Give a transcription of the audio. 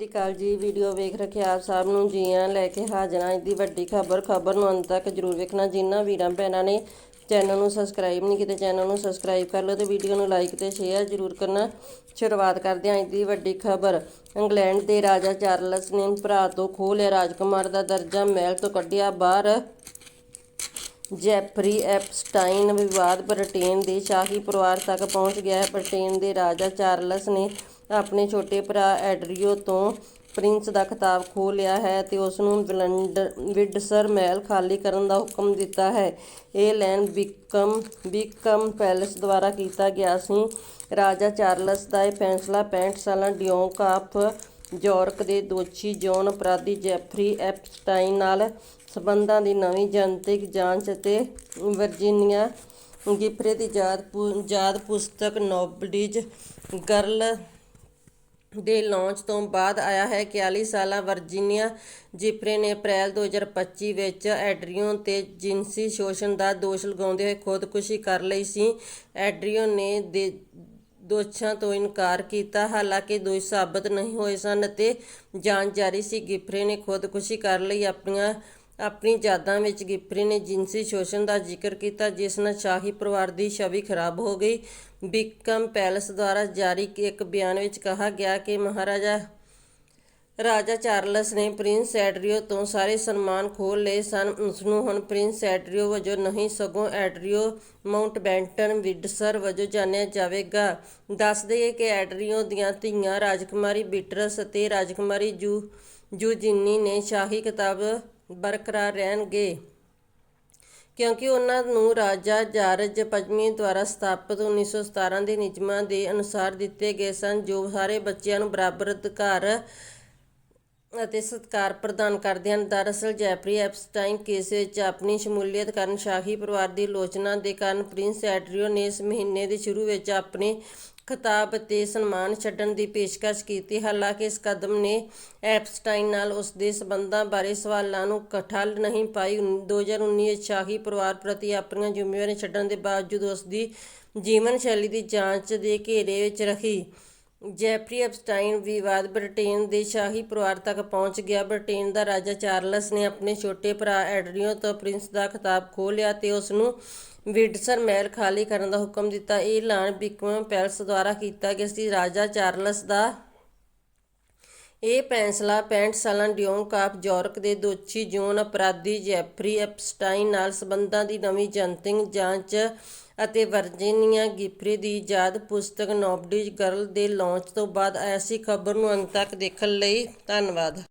ਸਤਿ ਸ਼੍ਰੀ ਅਕਾਲ ਜੀ, ਵੀਡੀਓ ਵੇਖ ਰੱਖੇ ਆਪ ਸਭ ਨੂੰ, ਜੀ ਲੈ ਕੇ ਹਾਜ਼ਰ ਹਾਂ। ਦੀ ਵੱਡੀ ਖਬਰ ਖਬਰ ਨੂੰ ਅੰਤ ਤੱਕ ਜਰੂਰ ਵੇਖਣਾ। ਜਿਨ੍ਹਾਂ ਵੀਰਾਂ, ਭੈਣਾਂ ਨੇ ਚੈਨਲ ਨੂੰ ਸਬਸਕ੍ਰਾਈਬ ਨਹੀਂ ਕੀਤਾ ਚੈਨਲ ਨੂੰ ਸਬਸਕ੍ਰਾਈਬ ਕਰ ਲਓ ਤੇ ਵੀਡੀਓ ਨੂੰ ਲਾਈਕ ਤੇ ਸ਼ੇਅਰ ਜਰੂਰ ਕਰਨਾ। ਸ਼ੁਰੂਆਤ ਕਰਦੇ ਹਾਂ ਅੱਜ ਦੀ ਵੱਡੀ ਖਬਰ। ਇੰਗਲੈਂਡ ਦੇ ਰਾਜਾ ਚਾਰਲਸ ਨੇ ਭਰਾ ਤੋਂ ਖੋਹ ਲਿਆ। ਰਾਜਕੁਮਾਰ ਦਾ ਦਰਜਾ ਮਹਿਲ ਤੋਂ ਕੱਢਿਆ। ਬਾਹਰ ਜੈਫਰੀ ਐਪਸਟਾਈਨ ਵਿਵਾਦ ਬ੍ਰਿਟੇਨ ਦੇ ਸ਼ਾਹੀ ਪਰਿਵਾਰ ਤੱਕ ਪਹੁੰਚ ਗਿਆ ਹੈ। ਬ੍ਰਿਟੇਨ ਦੇ ਰਾਜਾ ਚਾਰਲਸ ਨੇ ਆਪਣੇ ਛੋਟੇ ਭਰਾ ਐਡਰੀਓ ਤੋਂ ਪ੍ਰਿੰਸ ਦਾ ਖਿਤਾਬ ਖੋਹ ਲਿਆ ਹੈ ਤੇ ਉਸ ਨੂੰ ਵਿਡਸਰ ਮਹਿਲ ਖਾਲੀ ਕਰਨ ਦਾ ਹੁਕਮ ਦਿੱਤਾ ਹੈ। ਇਹ ਲੈਣ ਬਿਕਮ ਬਿਕਮ ਪੈਲੇਸ ਦੁਆਰਾ ਕੀਤਾ ਗਿਆ ਸੀ। ਰਾਜਾ ਚਾਰਲਸ ਦਾ ਇਹ ਫੈਸਲਾ 65 ਸਾਲਾਂ ਡਿਓਕ ਆਫ ਯਾਰਕ ਦੇ ਦੋਸ਼ੀ ਜੌਨ ਅਪਰਾਧੀ ਜੈਫਰੀ ਐਪਸਟਾਈਨ ਨਾਲ ਸਬੰਧਾਂ ਦੀ ਨਵੀਂ ਜਨਤਕ ਜਾਂਚ ਅਤੇ ਵਰਜੀਨੀਆ ਗਿਫਰੇ ਦੀ ਯਾਦ ਪੁ- ਯਾਦ ਪੁਸਤਕ ਨੋਬਲਿਜ ਗਰਲ ਦੇ ਲਾਂਚ ਤੋਂ ਬਾਅਦ ਆਇਆ ਹੈ 41 ਸਾਲਾ ਵਰਜੀਨੀਆ ਜਿਫਰੇ ਨੇ ਅਪ੍ਰੈਲ 2025 ਵਿੱਚ ਐਡਰੀਓ ਤੇ ਜਿਨਸੀ ਸ਼ੋਸ਼ਣ ਦਾ ਦੋਸ਼ ਲਗਾਉਂਦੇ ਹੋਏ ਖੁਦਕੁਸ਼ੀ ਕਰ ਲਈ ਸੀ। ਐਡਰੀਓ ਨੇ ਦੇ ਦੋਸ਼ਾਂ ਤੋਂ ਇਨਕਾਰ ਕੀਤਾ। ਹਾਲਾਂਕਿ ਦੋਸ਼ ਸਾਬਤ ਨਹੀਂ ਹੋਏ ਸਨ ਅਤੇ ਜਾਂਚ ਜਾਰੀ ਸੀ। ਗਿਫਰੇ ਨੇ ਖੁਦਕੁਸ਼ੀ ਕਰ ਲਈ ਆਪਣੀਆਂ ਆਪਣੀ ਯਾਦਾਂ ਵਿੱਚ ਗਿਫਰੀ ਨੇ ਜਿਨਸੀ ਸ਼ੋਸ਼ਣ ਦਾ ਜ਼ਿਕਰ ਕੀਤਾ, ਜਿਸ ਨਾਲ ਸ਼ਾਹੀ ਪਰਿਵਾਰ ਦੀ ਛਵੀ ਖਰਾਬ ਹੋ ਗਈ। ਬਿਕਮ ਪੈਲਸ ਦੁਆਰਾ ਜਾਰੀ ਇੱਕ ਬਿਆਨ ਵਿੱਚ ਕਿਹਾ ਗਿਆ ਕਿ ਮਹਾਰਾਜਾ ਰਾਜਾ ਚਾਰਲਸ ਨੇ ਪ੍ਰਿੰਸ ਐਡਰੀਓ ਤੋਂ ਸਾਰੇ ਸਨਮਾਨ ਖੋਹ ਲਏ ਸਨ। ਉਸ ਨੂੰ ਹੁਣ ਪ੍ਰਿੰਸ ਐਡਰੀਓ ਵਜੋਂ ਨਹੀਂ, ਸਗੋਂ ਐਡਰੀਓ ਮਾਊਂਟਬੈਟਨ ਵਿਡਸਰ ਵਜੋਂ ਜਾਣਿਆ ਜਾਵੇਗਾ। ਦੱਸ ਦਈਏ ਕਿ ਐਡਰੀਓ ਦੀਆਂ ਧੀਆਂ ਰਾਜਕੁਮਾਰੀ ਬੀਟਰਸ ਅਤੇ ਰਾਜਕੁਮਾਰੀ ਜੂ ਜੂਜੀਨੀ ਨੇ ਸ਼ਾਹੀ ਕਿਤਾਬ ਬਰਕਰਾਰ ਰਹਿਣਗੇ। ਕਿਉਂਕਿ ਉਹਨਾਂ ਨੂੰ ਰਾਜਾ ਜਾਰਜ ਪੰਜਵੀਂ ਦੁਆਰਾ ਸਥਾਪਿਤ 1917 ਦੇ ਨਿਯਮਾਂ ਦੇ ਅਨੁਸਾਰ ਦਿੱਤੇ ਗਏ ਸਨ, ਜੋ ਸਾਰੇ ਬੱਚਿਆਂ ਨੂੰ ਬਰਾਬਰ ਅਧਿਕਾਰ ਅਤੇ ਸਤਿਕਾਰ ਪ੍ਰਦਾਨ ਕਰਦੇ ਹਨ। ਦਰਅਸਲ, ਜੈਫਰੀ ਐਪਸਟਾਈਨ ਕੇਸ ਵਿੱਚ ਆਪਣੀ ਸ਼ਮੂਲੀਅਤ ਕਾਰਨ ਸ਼ਾਹੀ ਪਰਿਵਾਰ ਦੀ ਆਲੋਚਨਾ ਦੇ ਕਾਰਨ ਪ੍ਰਿੰਸ ਐਡਰੀਓ ਨੇ ਇਸ ਮਹੀਨੇ ਦੇ ਸ਼ੁਰੂ ਵਿੱਚ ਆਪਣੇ ਖਿਤਾਬ ਤੇ ਸਨਮਾਨ ਛੱਡਣ ਦੀ ਪੇਸ਼ਕਸ਼ ਕੀਤੀ। ਹਾਲਾਂਕਿ, ਇਸ ਕਦਮ ਨੇ ਐਪਸਟਾਈਨ ਨਾਲ ਉਸ ਦੇ ਸਬੰਧਾਂ ਬਾਰੇ ਸਵਾਲਾਂ ਨੂੰ ਠੱਲ ਨਹੀਂ ਪਾਈ। 2019 ਵਿੱਚ ਸ਼ਾਹੀ ਪਰਿਵਾਰ ਪ੍ਰਤੀ ਆਪਣੀਆਂ ਜ਼ਿੰਮੇਵਾਰੀਆਂ ਛੱਡਣ ਦੇ ਬਾਵਜੂਦ ਉਸ ਦੀ ਜੀਵਨ ਸ਼ੈਲੀ ਦੀ ਜਾਂਚ ਦੇ ਘੇਰੇ ਵਿੱਚ ਰਹੀ ਜੈਫਰੀ ਐਪਸਟਾਈਨ ਵਿਵਾਦ ਬ੍ਰਿਟੇਨ ਦੇ ਸ਼ਾਹੀ ਪਰਿਵਾਰ ਤੱਕ ਪਹੁੰਚ ਗਿਆ। ਬ੍ਰਿਟੇਨ ਦਾ ਰਾਜਾ ਚਾਰਲਸ ਨੇ ਆਪਣੇ ਛੋਟੇ ਭਰਾ ਐਡਰੀਓ ਤੋਂ ਪ੍ਰਿੰਸ ਦਾ ਖਿਤਾਬ ਖੋਹ ਲਿਆ ਤੇ ਉਸ ਨੂੰ ਵਿਡਸਰ ਮਹਿਲ ਖਾਲੀ ਕਰਨ ਦਾ ਹੁਕਮ ਦਿੱਤਾ। ਇਹ ਐਲਾਨ ਬਿਕਮ ਪੈਲਸ ਦੁਆਰਾ ਕੀਤਾ ਗਿਆ ਸੀ। ਰਾਜਾ ਚਾਰਲਸ ਦਾ ਇਹ ਫੈਸਲਾ 65 ਸਾਲਾਂ ਡਿਓਂਕ ਆਫ ਯਾਰਕ ਦੇ ਦੋਸ਼ੀ ਜੌਨ ਅਪਰਾਧੀ ਜੈਫਰੀ ਐਪਸਟਾਈਨ ਨਾਲ ਸਬੰਧਾਂ ਦੀ ਨਵੀਂ ਜਨਤਕ ਜਾਂਚ ਅਤੇ ਵਰਜੀਨੀਆ ਗਿਫਰੀ ਦੀ ਯਾਦ ਪੁਸਤਕ ਨੋਬਲਿਜ ਗਰਲ ਦੇ ਲਾਂਚ ਤੋਂ ਬਾਅਦ ਐਸੀ ਖਬਰ ਨੂੰ ਅੰਤ ਤੱਕ ਦੇਖਣ ਲਈ ਧੰਨਵਾਦ।